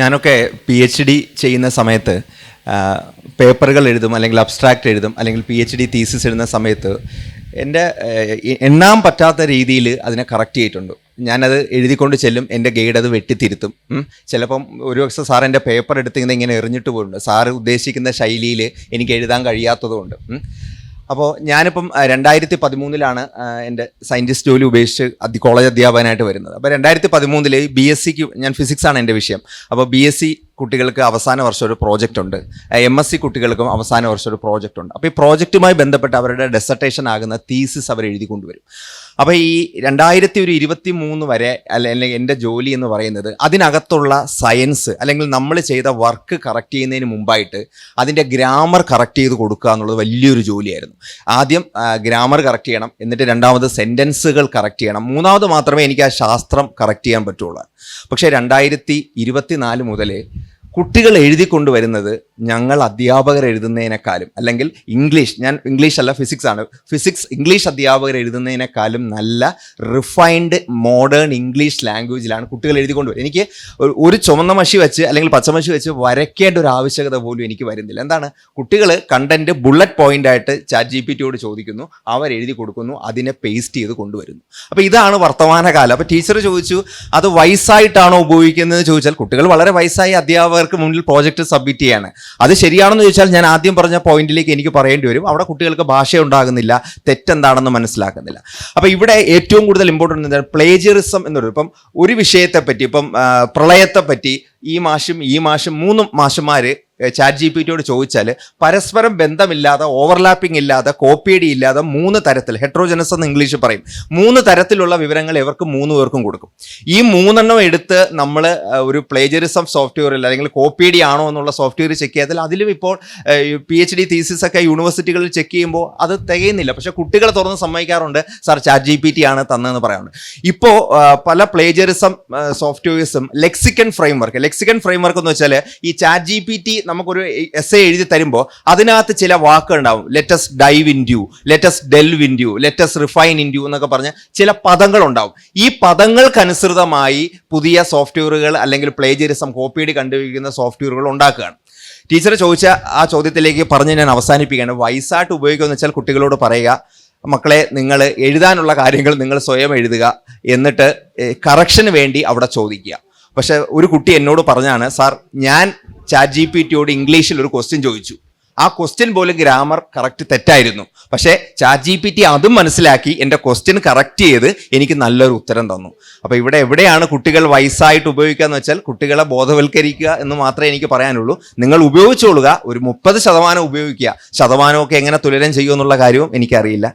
ഞാനൊക്കെ P H D ചെയ്യുന്ന സമയത്ത് പേപ്പറുകൾ എഴുതും അല്ലെങ്കിൽ അബ്സ്ട്രാക്റ്റ് എഴുതും അല്ലെങ്കിൽ പി എച്ച് ഡി തീസിസ് എഴുതുന്ന സമയത്ത് എന്റെ എണ്ണാൻ പറ്റാത്ത രീതിയിൽ അതിനെ കറക്റ്റ് ചെയ്തിട്ടുണ്ട് ഞാനത് എഴുതിക്കൊണ്ട് ചെല്ലും എന്റെ ഗൈഡ് അത് വെട്ടിത്തിരുത്തും. ചിലപ്പം ഒരു ദിവസം സാർ എന്റെ പേപ്പർ എടുത്ത് ഇങ്ങനെ ഇങ്ങനെ എറിഞ്ഞിട്ട് പോയിട്ടുണ്ട് സാറ് ഉദ്ദേശിക്കുന്ന ശൈലിയിൽ എനിക്ക് എഴുതാൻ കഴിയാത്തതുകൊണ്ട്. അപ്പോൾ ഞാനിപ്പം രണ്ടായിരത്തി പതിമൂന്നിലാണ് എന്റെ സയന്റിസ്റ്റ് ജോലി ഉപേക്ഷിച്ച് അധ്യ കോളേജ് അധ്യാപകനായിട്ട് വരുന്നത്. അപ്പോൾ രണ്ടായിരത്തി പതിമൂന്നിൽ ബി എസ് സിക്ക് ഞാൻ ഫിസിക്സ് ആണ് എന്റെ വിഷയം. അപ്പോൾ ബി എസ് സി കുട്ടികൾക്ക് അവസാന വർഷം ഒരു പ്രോജക്റ്റ് ഉണ്ട്. എം എസ് സി കുട്ടികൾക്കും അവസാന വർഷം ഒരു പ്രോജക്റ്റ് ഉണ്ട്. അപ്പോൾ ഈ പ്രോജക്റ്റുമായി ബന്ധപ്പെട്ട് അവരുടെ ഡെസർട്ടേഷൻ ആകുന്ന തീസിസ് അവർ എഴുതി കൊണ്ടുവരും. അപ്പോൾ ഈ രണ്ടായിരത്തി ഒരു ഇരുപത്തി മൂന്ന് വരെ അല്ല അല്ലെങ്കിൽ എന്റെ ജോലി എന്ന് പറയുന്നത് അതിനകത്തുള്ള സയൻസ് അല്ലെങ്കിൽ നമ്മൾ ചെയ്ത വർക്ക് കറക്റ്റ് ചെയ്യുന്നതിന് മുമ്പായിട്ട് അതിന്റെ ഗ്രാമർ കറക്റ്റ് ചെയ്ത് കൊടുക്കുക എന്നുള്ളത് വലിയൊരു ജോലിയായിരുന്നു. ആദ്യം ഗ്രാമർ കറക്റ്റ് ചെയ്യണം. എന്നിട്ട് രണ്ടാമത് സെന്റൻസുകൾ കറക്റ്റ് ചെയ്യണം. മൂന്നാമത് മാത്രമേ എനിക്ക് ആ ശാസ്ത്രം കറക്റ്റ് ചെയ്യാൻ പറ്റുള്ളൂ. പക്ഷേ രണ്ടായിരത്തി ഇരുപത്തിനാല് മുതൽ കുട്ടികൾ എഴുതി കൊണ്ടുവരുന്നത് ഞങ്ങൾ അധ്യാപകർ എഴുതുന്നതിനേക്കാളും അല്ലെങ്കിൽ ഇംഗ്ലീഷ് ഞാൻ ഇംഗ്ലീഷ് അല്ല ഫിസിക്സ് ആണ്. ഫിസിക്സ് ഇംഗ്ലീഷ് അധ്യാപകർ എഴുതുന്നതിനേക്കാളും നല്ല റിഫൈൻഡ് മോഡേൺ ഇംഗ്ലീഷ് ലാംഗ്വേജിലാണ് കുട്ടികൾ എഴുതി കൊണ്ടുവരുന്നത് എനിക്ക് ഒരു- ചുമന്ന മഷി വെച്ച് അല്ലെങ്കിൽ പച്ചമഷി വെച്ച് വരയ്ക്കേണ്ട ഒരു ആവശ്യകത പോലും എനിക്ക് വരുന്നില്ല. എന്താണ്? കുട്ടികൾ കണ്ടന്റ് ബുള്ളറ്റ് പോയിന്റ് ആയിട്ട് ചാറ്റ് ജി പി ടിയോട് ചോദിക്കുന്നു അവർ എഴുതി കൊടുക്കുന്നു അതിനെ പേസ്റ്റ് ചെയ്ത് കൊണ്ടുവരുന്നു. അപ്പോൾ ഇതാണ് വർത്തമാനകാലം. അപ്പോൾ ടീച്ചർ ചോദിച്ചു അത് വയസ്സായിട്ടാണോ ഉപയോഗിക്കുന്നത് ചോദിച്ചാൽ കുട്ടികൾ വളരെ വയസ്സായി അധ്യാപകർക്ക് മുന്നിൽ പ്രോജക്റ്റ് സബ്മിറ്റ് ചെയ്യാണ്. അത് ശരിയാണെന്ന് ചോദിച്ചാൽ ഞാൻ ആദ്യം പറഞ്ഞ പോയിന്റിലേക്ക് എനിക്ക് പറയേണ്ടി വരും. അവിടെ കുട്ടികൾക്ക് ഭാഷ ഉണ്ടാകുന്നില്ല തെറ്റെന്താണെന്ന് മനസ്സിലാക്കുന്നില്ല അപ്പോൾ ഇവിടെ ഏറ്റവും കൂടുതൽ ഇമ്പോർട്ടന്റ് എന്താണ്? പ്ലേജിയറിസം എന്ന് പറയുന്നത് ഇപ്പം ഒരു വിഷയത്തെപ്പറ്റി ഇപ്പം പ്രളയത്തെപ്പറ്റി പ്രളയത്തെ പറ്റി ഈ മാഷും ഈ മാഷും മൂന്നും മാഷന്മാർ ചാറ്റ് ജി പി ടിയോട് ചോദിച്ചാൽ പരസ്പരം ബന്ധമില്ലാതെ ഓവർലാപ്പിംഗ് ഇല്ലാതെ കോപ്പിയടി ഇല്ലാതെ മൂന്ന് തരത്തിൽ ഹെട്രോജനസ് എന്ന് ഇംഗ്ലീഷ് പറയും. മൂന്ന് തരത്തിലുള്ള വിവരങ്ങൾ ഇവർക്ക് മൂന്ന് പേർക്കും കൊടുക്കും. ഈ മൂന്നെണ്ണം എടുത്ത് നമ്മൾ ഒരു പ്ലേജറിസം സോഫ്റ്റ്വെയറിൽ അല്ലെങ്കിൽ കോപ്പിയടി ആണോ എന്നുള്ള സോഫ്റ്റ്വെയർ ചെക്ക് ചെയ്താൽ അതിലും ഇപ്പോൾ പി എച്ച് ഡി തീസിസ് ഒക്കെ യൂണിവേഴ്സിറ്റികളിൽ ചെക്ക് ചെയ്യുമ്പോൾ അത് തികയുന്നില്ല. പക്ഷെ കുട്ടികൾ തുറന്ന് സമ്മതിക്കാറുണ്ട് sir chat G P T ആണ് തന്നതെന്ന് പറയാറുണ്ട്. ഇപ്പോൾ പല പ്ലേജറിസം സോഫ്റ്റ്വെയർസും ലെക്സിക്കൻ ഫ്രെയിംവർക്ക് ലെക്സിക്കൻ ഫ്രെയിംവർക്ക് എന്ന് വെച്ചാൽ ഈ ചാറ്റ് ജി പി ടി നമുക്കൊരു എസ് എ എഴുതി തരുമ്പോൾ അതിനകത്ത് ചില വാക്കുകൾ ഉണ്ടാവും let's dive into let's delve into let's refine into എന്നൊക്കെ പറഞ്ഞ ചില പദങ്ങൾ ഉണ്ടാവും ഈ പദങ്ങൾക്കനുസൃതമായി പുതിയ സോഫ്റ്റ്വെയറുകൾ അല്ലെങ്കിൽ പ്ലേജറിസം കോപ്പിയടി കണ്ടുപിടിക്കുന്ന സോഫ്റ്റ്വെയറുകൾ ഉണ്ടാക്കുകയാണ്. ടീച്ചർ ചോദിച്ച ആ ചോദ്യത്തിലേക്ക് പറഞ്ഞ് ഞാൻ അവസാനിപ്പിക്കുകയാണ്. വയസ്സായിട്ട് ഉപയോഗിക്കുമെന്ന് വെച്ചാൽ കുട്ടികളോട് പറയുക മക്കളെ നിങ്ങൾ എഴുതാനുള്ള കാര്യങ്ങൾ നിങ്ങൾ സ്വയം എഴുതുക എന്നിട്ട് കറക്ഷന് വേണ്ടി അവിടെ ചോദിക്കുക. പക്ഷേ ഒരു കുട്ടി എന്നോട് പറഞ്ഞാണ് സാർ ഞാൻ ചാറ്റ് ജി പി ടിയോട് ഇംഗ്ലീഷിൽ ഒരു ക്വസ്റ്റ്യൻ ചോദിച്ചു. ആ ക്വസ്റ്റ്യൻ പോലും ഗ്രാമർ കറക്റ്റ് തെറ്റായിരുന്നു. പക്ഷേ ചാറ്റ് ജി പി ടി അതും മനസ്സിലാക്കി എന്റെ ക്വസ്റ്റ്യൻ കറക്റ്റ് ചെയ്ത് എനിക്ക് നല്ലൊരു ഉത്തരം തന്നു. അപ്പോൾ ഇവിടെ എവിടെയാണ് കുട്ടികൾ വയസ്സായിട്ട് ഉപയോഗിക്കുക എന്ന് വെച്ചാൽ കുട്ടികളെ ബോധവൽക്കരിക്കുക എന്ന് മാത്രമേ എനിക്ക് പറയാനുള്ളൂ. നിങ്ങൾ ഉപയോഗിച്ചോളുക ഒരു മുപ്പത് ശതമാനം ഉപയോഗിക്കുക. ശതമാനമൊക്കെ എങ്ങനെ തുലനം ചെയ്യുമെന്നുള്ള കാര്യവും എനിക്കറിയില്ല.